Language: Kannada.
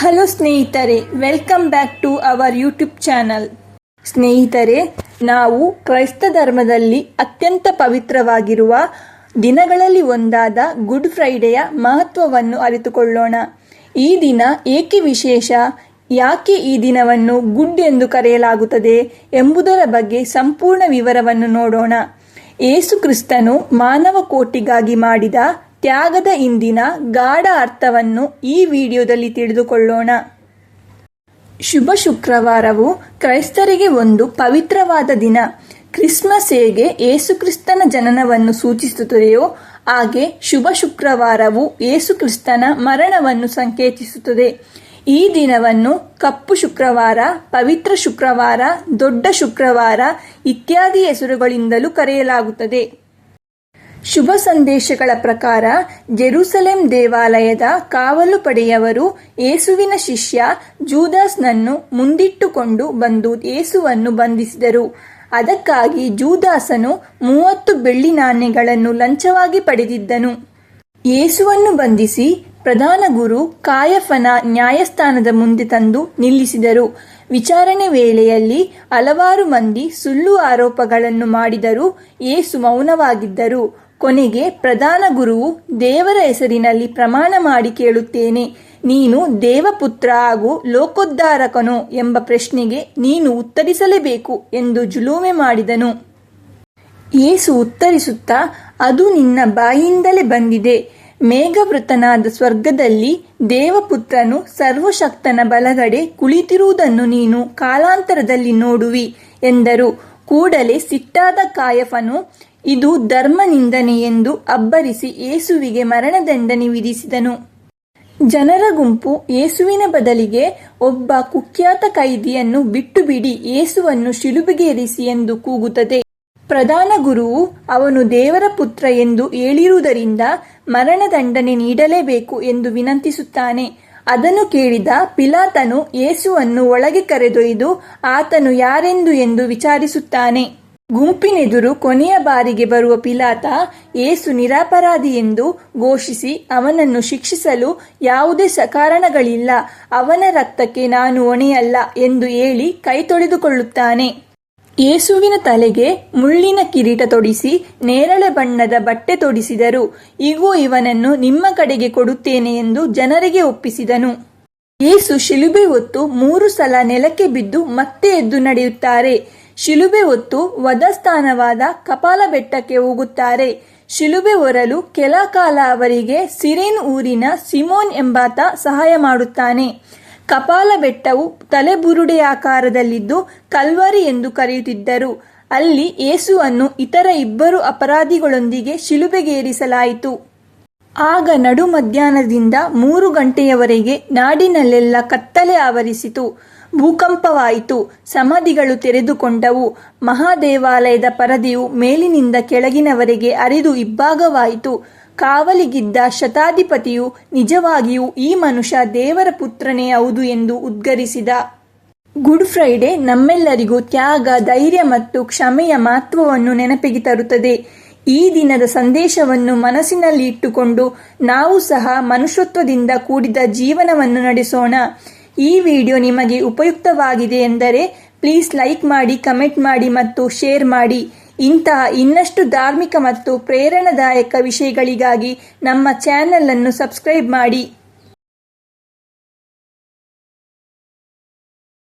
ಹಲೋ ಸ್ನೇಹಿತರೆ welcome back to our YouTube channel ಸ್ನೇಹಿತರೆ, ನಾವು ಕ್ರೈಸ್ತ ಧರ್ಮದಲ್ಲಿ ಅತ್ಯಂತ ಪವಿತ್ರವಾಗಿರುವ ದಿನಗಳಲ್ಲಿ ಒಂದಾದ ಗುಡ್ ಫ್ರೈಡೆಯ ಮಹತ್ವವನ್ನು ಅರಿತುಕೊಳ್ಳೋಣ. ಈ ದಿನ ಏಕೆ ವಿಶೇಷ? ಯಾಕೆ ಈ ದಿನವನ್ನು ಗುಡ್ ಎಂದು ಕರೆಯಲಾಗುತ್ತದೆ ಎಂಬುದರ ಬಗ್ಗೆ ಸಂಪೂರ್ಣ ವಿವರವನ್ನು ನೋಡೋಣ. ಏಸು ಕ್ರಿಸ್ತನು ಮಾನವ ಕೋಟಿಗಾಗಿ ಮಾಡಿದ ತ್ಯಾಗದ ಇಂದಿನ ಗಾಢ ಅರ್ಥವನ್ನು ಈ ವಿಡಿಯೋದಲ್ಲಿ ತಿಳಿದುಕೊಳ್ಳೋಣ. ಶುಭ ಶುಕ್ರವಾರವು ಕ್ರೈಸ್ತರಿಗೆ ಒಂದು ಪವಿತ್ರವಾದ ದಿನ. ಕ್ರಿಸ್ಮಸ್ ಹೇಗೆ ಏಸುಕ್ರಿಸ್ತನ ಜನನವನ್ನು ಸೂಚಿಸುತ್ತದೆಯೋ, ಹಾಗೆ ಶುಭ ಶುಕ್ರವಾರವು ಏಸುಕ್ರಿಸ್ತನ ಮರಣವನ್ನು ಸಂಕೇತಿಸುತ್ತದೆ. ಈ ದಿನವನ್ನು ಕಪ್ಪು ಶುಕ್ರವಾರ, ಪವಿತ್ರ ಶುಕ್ರವಾರ, ದೊಡ್ಡ ಶುಕ್ರವಾರ ಇತ್ಯಾದಿ ಹೆಸರುಗಳಿಂದಲೂ ಕರೆಯಲಾಗುತ್ತದೆ. ಶುಭ ಸಂದೇಶಗಳ ಪ್ರಕಾರ ಜೆರುಸಲೆಂ ದೇವಾಲಯದ ಕಾವಲು ಪಡೆಯವರು ಏಸುವಿನ ಶಿಷ್ಯ ಜೂದಾಸ್ನನ್ನು ಮುಂದಿಟ್ಟುಕೊಂಡು ಬಂದು ಏಸುವನ್ನು ಬಂಧಿಸಿದರು. ಅದಕ್ಕಾಗಿ ಜೂದಾಸನು ಮೂವತ್ತು ಬೆಳ್ಳಿ ನಾಣ್ಯಗಳನ್ನು ಲಂಚವಾಗಿ ಪಡೆದಿದ್ದನು. ಯೇಸುವನ್ನು ಬಂಧಿಸಿ ಪ್ರಧಾನ ಗುರು ಕಾಯಫನ ನ್ಯಾಯಸ್ಥಾನದ ಮುಂದೆ ತಂದು ನಿಲ್ಲಿಸಿದರು. ವಿಚಾರಣೆ ವೇಳೆಯಲ್ಲಿ ಹಲವಾರು ಮಂದಿ ಸುಳ್ಳು ಆರೋಪಗಳನ್ನು ಮಾಡಿದರೂ ಏಸು ಮೌನವಾಗಿದ್ದರು. ಕೊನೆಗೆ ಪ್ರಧಾನ ಗುರುವು ದೇವರ ಹೆಸರಿನಲ್ಲಿ ಪ್ರಮಾಣ ಮಾಡಿ ಕೇಳುತ್ತೇನೆ. ನೀನು ದೇವಪುತ್ರ ಹಾಗೂ ಲೋಕೋದ್ಧಾರಕನು ಎಂಬ ಪ್ರಶ್ನೆಗೆ ನೀನು ಉತ್ತರಿಸಲೇಬೇಕು ಎಂದು ಜುಲೂಮೆ ಮಾಡಿದನು. ಯೇಸು ಉತ್ತರಿಸುತ್ತಾ, ಅದು ನಿನ್ನ ಬಾಯಿಂದಲೇ ಬಂದಿದೆ. ಮೇಘವೃತನಾದ ಸ್ವರ್ಗದಲ್ಲಿ ದೇವಪುತ್ರನು ಸರ್ವಶಕ್ತನ ಬಲಗಡೆ ಕುಳಿತಿರುವುದನ್ನು ನೀನು ಕಾಲಾಂತರದಲ್ಲಿ ನೋಡುವಿ ಎಂದರು. ಕೂಡಲೇ ಸಿಟ್ಟಾದ ಕಾಯಫನು ಇದು ಧರ್ಮ ನಿಂದನೆ ಎಂದು ಅಬ್ಬರಿಸಿ ಯೇಸುವಿಗೆ ಮರಣದಂಡನೆ ವಿಧಿಸಿದನು. ಜನರ ಗುಂಪು ಯೇಸುವಿನ ಬದಲಿಗೆ ಒಬ್ಬ ಕುಖ್ಯಾತ ಕೈದಿಯನ್ನು ಬಿಟ್ಟು ಬಿಡಿ ಏಸುವನ್ನು ಶಿಲುಬೆಗೇರಿಸಿ ಎಂದು ಕೂಗುತ್ತದೆ. ಪ್ರಧಾನ ಗುರುವು ಅವನು ದೇವರ ಪುತ್ರ ಎಂದು ಹೇಳಿರುವುದರಿಂದ ಮರಣದಂಡನೆ ನೀಡಲೇಬೇಕು ಎಂದು ವಿನಂತಿಸುತ್ತಾನೆ. ಅದನ್ನು ಕೇಳಿದ ಪಿಲಾತನು ಯೇಸುವನ್ನು ಒಳಗೆ ಕರೆದೊಯ್ದು, ಆತನು ಯಾರೆಂದು? ಎಂದು ವಿಚಾರಿಸುತ್ತಾನೆ. ಗುಂಪಿನೆದುರು ಕೊನೆಯ ಬಾರಿಗೆ ಬರುವ ಪಿಲಾತ ಏಸು ನಿರಾಪರಾಧಿ ಎಂದು ಘೋಷಿಸಿ ಅವನನ್ನು ಶಿಕ್ಷಿಸಲು ಯಾವುದೇ ಸಕಾರಣಗಳಿಲ್ಲ. ಅವನ ರಕ್ತಕ್ಕೆ ನಾನು ಒಣೆಯಲ್ಲ ಎಂದು ಹೇಳಿ ಕೈ ತೊಳೆದುಕೊಳ್ಳುತ್ತಾನೆ. ಯೇಸುವಿನ ತಲೆಗೆ ಮುಳ್ಳಿನ ಕಿರೀಟ ತೊಡಿಸಿ ನೇರಳೆ ಬಣ್ಣದ ಬಟ್ಟೆ ತೊಡಿಸಿದರು. ಈಗೂ ಇವನನ್ನು ನಿಮ್ಮ ಕಡೆಗೆ ಕೊಡುತ್ತೇನೆ ಎಂದು ಜನರಿಗೆ ಒಪ್ಪಿಸಿದನು. ಯೇಸು ಶಿಲುಬೆ ಹೊತ್ತು ಮೂರು ಸಲ ನೆಲಕ್ಕೆ ಬಿದ್ದು ಮತ್ತೆ ಎದ್ದು ನಡೆಯುತ್ತಾರೆ. ಶಿಲುಬೆ ಹೊತ್ತು ವಧಸ್ಥಾನವಾದ ಕಪಾಲ ಬೆಟ್ಟಕ್ಕೆ ಹೋಗುತ್ತಾರೆ. ಶಿಲುಬೆ ಹೊರಲು ಕೆಲ ಕಾಲ ಅವರಿಗೆ ಸಿರೇನ್ ಊರಿನ ಸಿಮೋನ್ ಎಂಬಾತ ಸಹಾಯ ಮಾಡುತ್ತಾನೆ. ಕಪಾಲ ಬೆಟ್ಟವು ತಲೆಬುರುಡೆ ಆಕಾರದಲ್ಲಿದ್ದು ಕಲ್ವರಿ ಎಂದು ಕರೆಯುತ್ತಿದ್ದರು. ಅಲ್ಲಿ ಏಸುವನ್ನು ಇತರ ಇಬ್ಬರು ಅಪರಾಧಿಗಳೊಂದಿಗೆ ಶಿಲುಬೆಗೇರಿಸಲಾಯಿತು. ಆಗ ನಡು ಮಧ್ಯಾಹ್ನದಿಂದ ಮೂರು ಗಂಟೆಯವರೆಗೆ ನಾಡಿನಲ್ಲೆಲ್ಲ ಕತ್ತಲೆ ಆವರಿಸಿತು. ಭೂಕಂಪವಾಯಿತು. ಸಮಾಧಿಗಳು ತೆರೆದುಕೊಂಡವು. ಮಹಾದೇವಾಲಯದ ಪರದೆಯು ಮೇಲಿನಿಂದ ಕೆಳಗಿನವರೆಗೆ ಅರಿದು ಇಬ್ಬಾಗವಾಯಿತು ಕಾವಲಿಗಿದ್ದ ಶತಾಧಿಪತಿಯು ನಿಜವಾಗಿಯೂ ಈ ಮನುಷ್ಯ ದೇವರ ಪುತ್ರನೇ ಹೌದು ಎಂದು ಉದ್ಗರಿಸಿದ. ಗುಡ್ ಫ್ರೈಡೆ ನಮ್ಮೆಲ್ಲರಿಗೂ ತ್ಯಾಗ, ಧೈರ್ಯ ಮತ್ತು ಕ್ಷಮೆಯ ಮಹತ್ವವನ್ನು ನೆನಪಿಗೆ ತರುತ್ತದೆ. ಈ ದಿನದ ಸಂದೇಶವನ್ನು ಮನಸ್ಸಿನಲ್ಲಿ ಇಟ್ಟುಕೊಂಡು ನಾವು ಸಹ ಮನುಷ್ಯತ್ವದಿಂದ ಕೂಡಿದ ಜೀವನವನ್ನು ನಡೆಸೋಣ. ಈ ವಿಡಿಯೋ ನಿಮಗೆ ಉಪಯುಕ್ತವಾಗಿದೆ ಎಂದರೆ ಪ್ಲೀಸ್ ಲೈಕ್ ಮಾಡಿ, ಕಮೆಂಟ್ ಮಾಡಿ ಮತ್ತು ಶೇರ್ ಮಾಡಿ. ಇಂತಹ ಇನ್ನಷ್ಟು ಧಾರ್ಮಿಕ ಮತ್ತು ಪ್ರೇರಣಾದಾಯಕ ವಿಷಯಗಳಿಗಾಗಿ ನಮ್ಮ ಚಾನೆಲ್ ಅನ್ನು ಸಬ್ಸ್ಕ್ರೈಬ್ ಮಾಡಿ.